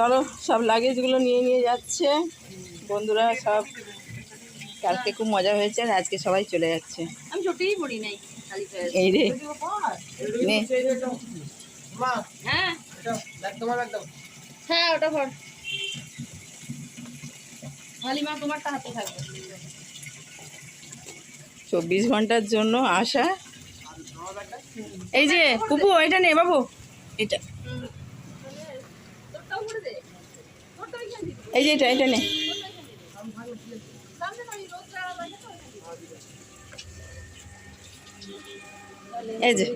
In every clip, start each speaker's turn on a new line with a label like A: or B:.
A: চলো সব লাগেজগুলো নিয়ে নিয়ে যাচ্ছে। বন্ধুরা সব কালকে খুব মজা হয়েছে আর আজকে সবাই চলে যাচ্ছে।
B: আমি চটিই পড়ি নাই
A: এই রে। নে।
B: হ্যাঁ। হ্যাঁ ওটা ভর হালিমা তোমারটা হাতে থাকবে।
A: চব্বিশ ঘণ্টার জন্য আসা। এই যে পুপু এটা নে বাবু। এটা এই যে এটা এটা নে। এই যে।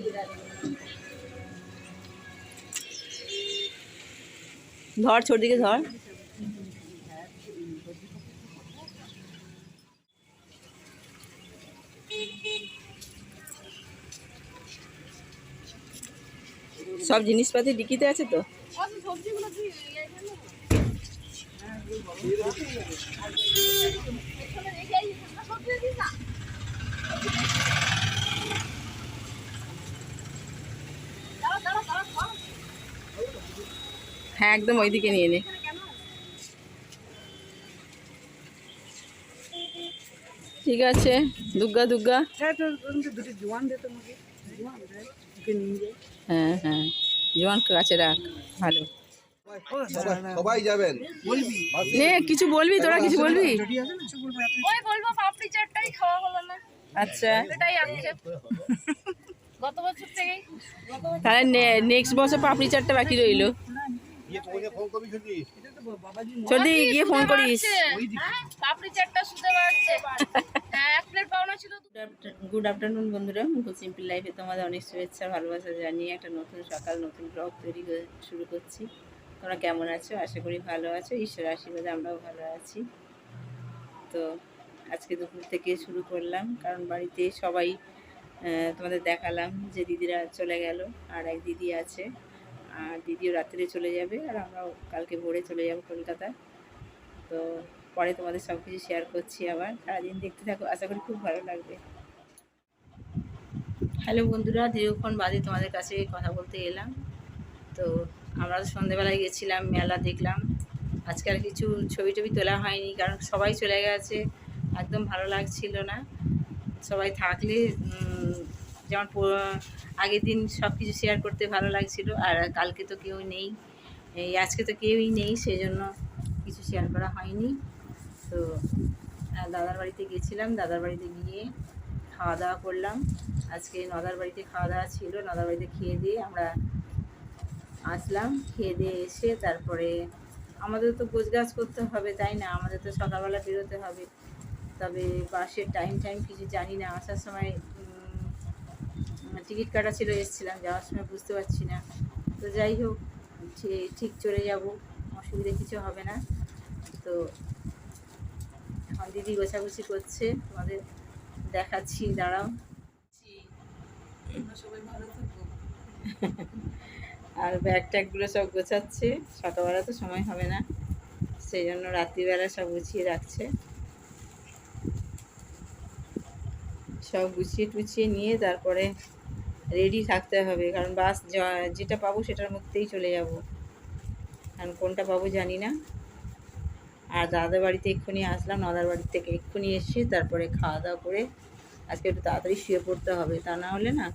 A: ধর, ছোট দিকে ধর। সব জিনিসপাতি ডিকিতে আছে তো?
B: সবজিগুলো
A: হ্যাঁ একদম ওইদিকে নিয়ে নে। ঠিক আছে দুর্গা দুর্গা হ্যাঁ হ্যাঁ জোয়ান কাছে রাখ ভালো।
C: সবাই যাবেন।
A: নে কিছু বলবি? তোরা কিছু বলবি?
B: ওই বলব পাপড়ি চাটটাই খাওয়া হলো না।
A: আচ্ছা।
B: এটাই আক্ষেপ গত বছর থেকেই।
A: তাহলে নেক্সট বছর পাপড়ি চারটা বাকি রইল। যদি গিয়ে ফোন করিস।
B: হ্যাঁ, চাটটা হ্যাঁ
A: গুড আফটারনুন বন্ধুরা। মুখ সিম্পল লাইফে তোমাদের অনেক শুভেচ্ছা ভালোবাসা জানিয়ে একটা নতুন সকাল নতুন ব্লগ তৈরি করে- শুরু করছি। তোমরা কেমন আছো? আশা করি ভালো আছো। ঈশ্বর আশীর্বাদে আমরাও ভালো আছি। তো আজকে দুপুর থেকে শুরু করলাম, কারণ বাড়িতে সবাই তোমাদের দেখালাম যে দিদিরা চলে গেল, আর এক দিদি আছে, আর দিদিও রাত্রে চলে যাবে, আর আমরাও কালকে ভোরে চলে যাব কলকাতা তো পরে তোমাদের সব কিছু শেয়ার করছি আবার। সারাদিন দেখতে থাকো, আশা করি খুব ভালো লাগবে। হ্যালো বন্ধুরা, দীর্ঘক্ষণ বাদে তোমাদের কাছে কথা বলতে এলাম। তো আমরা তো সন্ধেবেলায় গেছিলাম, মেলা দেখলাম। আজকে আর কিছু ছবি টবি তোলা হয়নি, কারণ সবাই চলে গেছে। একদম ভালো লাগছিল না। সবাই থাকলে যেমন আগের দিন সব কিছু শেয়ার করতে ভালো লাগছিল, আর কালকে তো কেউ নেই। এই আজকে তো কেউই নেই সেই জন্য কিছু শেয়ার করা হয়নি। তো দাদার বাড়িতে গেছিলাম, দাদার বাড়িতে গিয়ে খাওয়া দাওয়া করলাম। আজকে নদার বাড়িতে খাওয়া দাওয়া ছিল, নদার বাড়িতে খেয়ে দিয়ে আমরা আসলাম খেয়ে দিয়ে এসে তারপরে আমাদের তো গোছগাছ করতে হবে তাই না? আমাদের তো সকালবেলা বেরোতে হবে। তবে বাসের টাইম টাইম কিছু জানি না। আসার সময় টিকিট কাটা ছিল এসেছিলাম। যাওয়ার সময় বুঝতে পারছি না। তো যাই হোক ঠিক চলে যাব। অসুবিধা কিছু হবে না। তো এখন দিদি গোছাগুছি করছে। তোমাদের দেখাচ্ছি দাঁড়াও। আর ব্যাগ ট্যাগগুলো সব গোছাচ্ছে। সকালবেলা তো সময় হবে না। সেই জন্য রাত্রিবেলা সব গুছিয়ে রাখছে। সব গুছিয়ে টুছিয়ে নিয়ে তারপরে রেডি থাকতে হবে। কারণ বাস যেটা পাবো সেটার মধ্যেই চলে যাব। কারণ কোনটা পাবো জানি না। আর দাদার বাড়িতে এক্ষুনি আসলাম, দাদার বাড়ি থেকে এক্ষুনি এসে তারপরে খাওয়া দাওয়া করে আজকে একটু তাড়াতাড়ি শুয়ে পড়তে হবে। তা না হলে না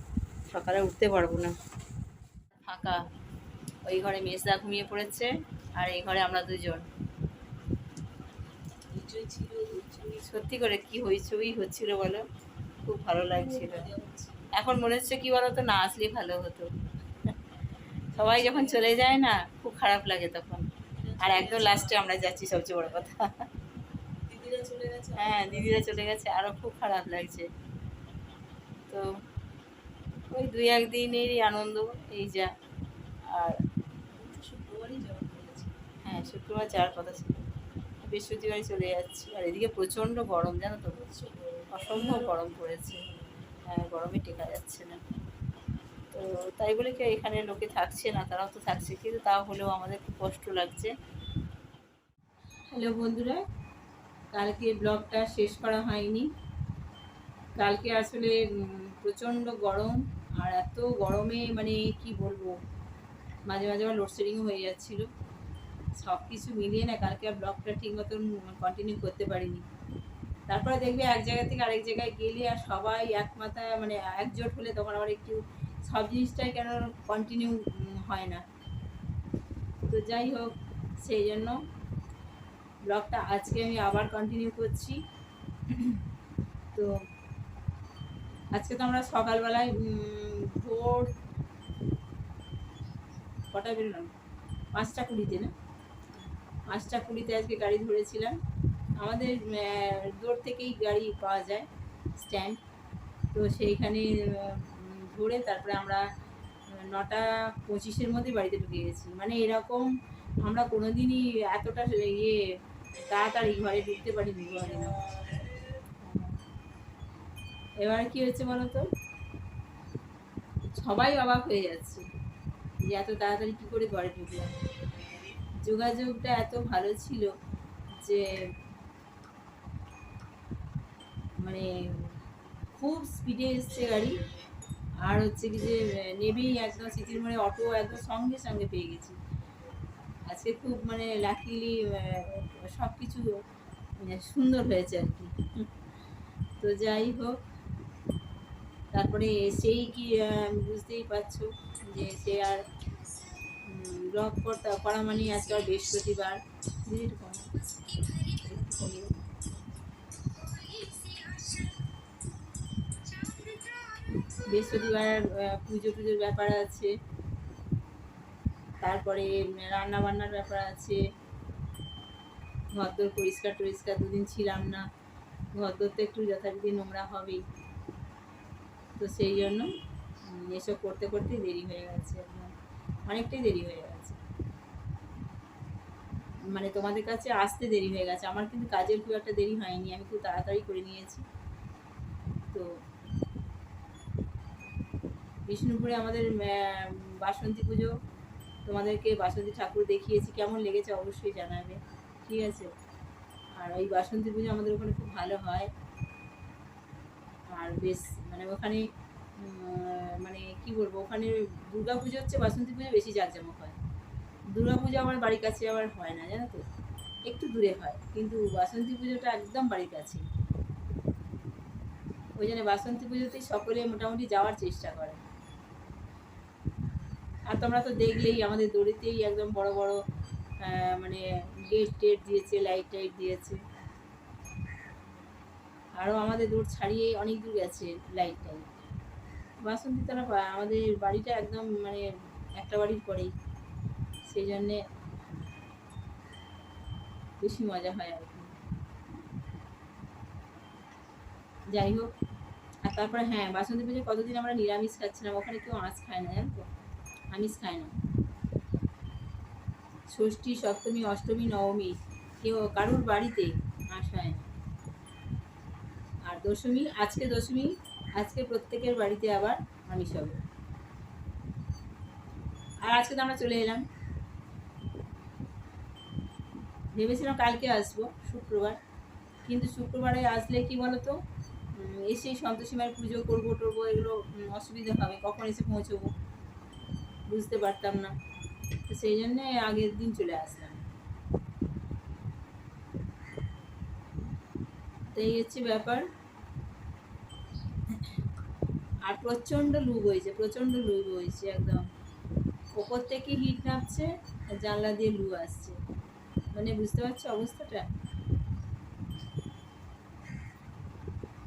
A: সকালে উঠতে পারব না। ফাঁকা। ওই ঘরে মেজদা ঘুমিয়ে পড়েছে আর এই ঘরে আমরা দুজন। সত্যি করে কি হইচই হচ্ছিল বলো? খুব ভালো লাগছিল। এখন মনে হচ্ছে কি বলো তো না আসলে ভালো হতো। সবাই যখন চলে যায় না খুব খারাপ লাগে তখন। আর একদম লাস্টে আমরা যাচ্ছি সবচেয়ে বড় কথা। হ্যাঁ দিদিরা চলে গেছে আরও খুব খারাপ লাগছে। তো দুই একদিনেরই আনন্দ এই যা। আর হ্যাঁ শুক্রবার যাওয়ার কথা ছিল। বৃহস্পতিবারই চলে যাচ্ছি। আর এদিকে প্রচণ্ড গরম জানো তো? অসম্ভব গরম পড়েছে। হ্যাঁ গরমে টেকা যাচ্ছে না। তো তাই বলে কি এখানে লোকে থাকছে না তারাও তো থাকছে। কিন্তু তাও হলেও আমাদের খুব কষ্ট লাগছে। হ্যালো বন্ধুরা কালকে ব্লগটা শেষ করা হয়নি। কালকে আসলে প্রচণ্ড গরম। আর এত গরমে মানে কি বলব? মাঝে মাঝে আবার লোডশেডিংও হয়ে যাচ্ছিল। সব কিছু মিলিয়ে না কালকে আর ব্লগটা ঠিক মতন কন্টিনিউ করতে পারিনি। তারপরে দেখবে এক জায়গা থেকে আরেক জায়গায় গেলে আর সবাই এক মাথা মানে একজোট হলে তখন আবার একটু সব জিনিসটাই কেন কন্টিনিউ হয় না। তো যাই হোক, সেই জন্য ব্লগটা আজকে আমি আবার কন্টিনিউ করছি। তো আজকে তো আমরা সকালবেলায় ভোর কটা বেরোলাম? পাঁচটা কুড়িতে না? পাঁচটা কুড়িতে আজকে গাড়ি ধরেছিলাম। আমাদের দূর থেকেই গাড়ি পাওয়া যায় স্ট্যান্ড তো সেইখানে ধরে তারপরে আমরা নটা পঁচিশের মধ্যে বাড়িতে ঢুকে গেছি। মানে এরকম আমরা কোনোদিনই এতটা ইয়ে তাড়াতাড়ি ঘরে ঢুকতে পারিনি, ঘরে না। এবার কি হয়েছে বলো তো? সবাই অবাক হয়ে যাচ্ছে যে এত তাড়াতাড়ি কী করে ঘরে ঢুকলাম। যোগাযোগটা এত ভালো ছিল যে মানে খুব স্পিডে এসছে গাড়ি। আর হচ্ছে কি যে নেবেই একদম সিটির মোড়ে অটো একদম সঙ্গে সঙ্গে পেয়ে গেছি। আজকে খুব মানে লাকিলি সব কিছু মানে সুন্দর হয়েছে আর কি। তো যাই হোক তারপরে এসেই কি বুঝতেই পারছ যে সে আর ব্লগ করতে, করা মানে আজকে আর বৃহস্পতিবার। বৃহস্পতিবার পুজো টুজোর ব্যাপার আছে। তারপরে রান্না বান্নার ব্যাপার আছে। ঘর ঘরদোর পরিষ্কার টরিষ্কার, দুদিন ছিলাম না। ঘর ঘরদোর তো একটু যথারীতি নোংরা হবেই। তো সেই জন্য এসব করতে করতে দেরি হয়ে গেছে অনেকটাই দেরি হয়ে গেছে। মানে তোমাদের কাছে আসতে দেরি হয়ে গেছে। আমার কিন্তু কাজের খুব একটা দেরি হয়নি, আমি খুব তাড়াতাড়ি করে নিয়েছি। তো বিষ্ণুপুরে আমাদের বাসন্তী পুজো, তোমাদেরকে বাসন্তী ঠাকুর দেখিয়েছি। কেমন লেগেছে অবশ্যই জানাবে। ঠিক আছে? আর ওই বাসন্তী পুজো আমাদের ওখানে খুব ভালো হয়। আর বেশ মানে ওখানে মানে কি বলব, ওখানে দুর্গা পুজো হচ্ছে বাসন্তী পুজো বেশি জাঁকজমক হয়। দুর্গা পুজো আমার বাড়ির কাছে আবার হয় না, জানো তো? একটু দূরে হয়, কিন্তু বাসন্তী পুজোটা একদম বাড়ির কাছে। ওই জন্য বাসন্তী পুজোতেই সকলে মোটামুটি যাওয়ার চেষ্টা করে। আর তোমরা তো দেখলেই আমাদের দড়িতেই একদম বড় বড় মানে গেট টেট দিয়েছে লাইট টাইট দিয়েছে। আরও আমাদের দূর ছাড়িয়ে অনেক দূর গেছে লাইট টাইট বাসন্তী তারা আমাদের বাড়িটা একদম মানে একটা বাড়ির পরেই। সেই জন্যে বেশি মজা হয় আর কি। যাই হোক, আর তারপরে হ্যাঁ বাসন্তী পুজো কতদিন আমরা নিরামিষ খাচ্ছিলাম? ওখানে কেউ আঁশ খায় না, জানো তো? আমিষ খায় না। ষষ্ঠী, সপ্তমী, অষ্টমী, নবমী, কেউ কারুর বাড়িতে দশমী আজকে দশমী আজকে প্রত্যেকের বাড়িতে আবার আমিষ হবে আর আজকে তো আমরা চলে এলাম। ভেবেছিলাম কালকে আসব শুক্রবার। কিন্তু শুক্রবারে আসলে কি বলো তো উম, এসেই সন্তোষী মায়ের পুজো করব টরবো এগুলো অসুবিধা হবে কখন এসে পৌঁছবো বুঝতে পারতাম না। তো সেই জন্যে আগের দিন চলে আসলাম। তো এই হচ্ছে ব্যাপার। আর প্রচণ্ড লু বইছে প্রচণ্ড লু বইছে একদম। ওপর থেকে হিট নামছে, আর জানলা দিয়ে লু আসছে। মানে বুঝতে পারছ অবস্থাটা?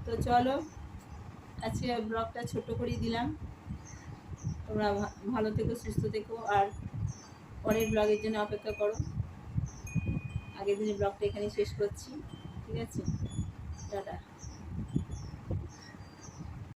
A: তো চলো, আজকে ব্লগটা ছোট করেই দিলাম। তোমরা ভালো থেকো, সুস্থ থেকো, আর পরের ব্লগের জন্য অপেক্ষা করো। আগের দিনের ব্লগটা এখানে শেষ করছি, ঠিক আছে? টাটা।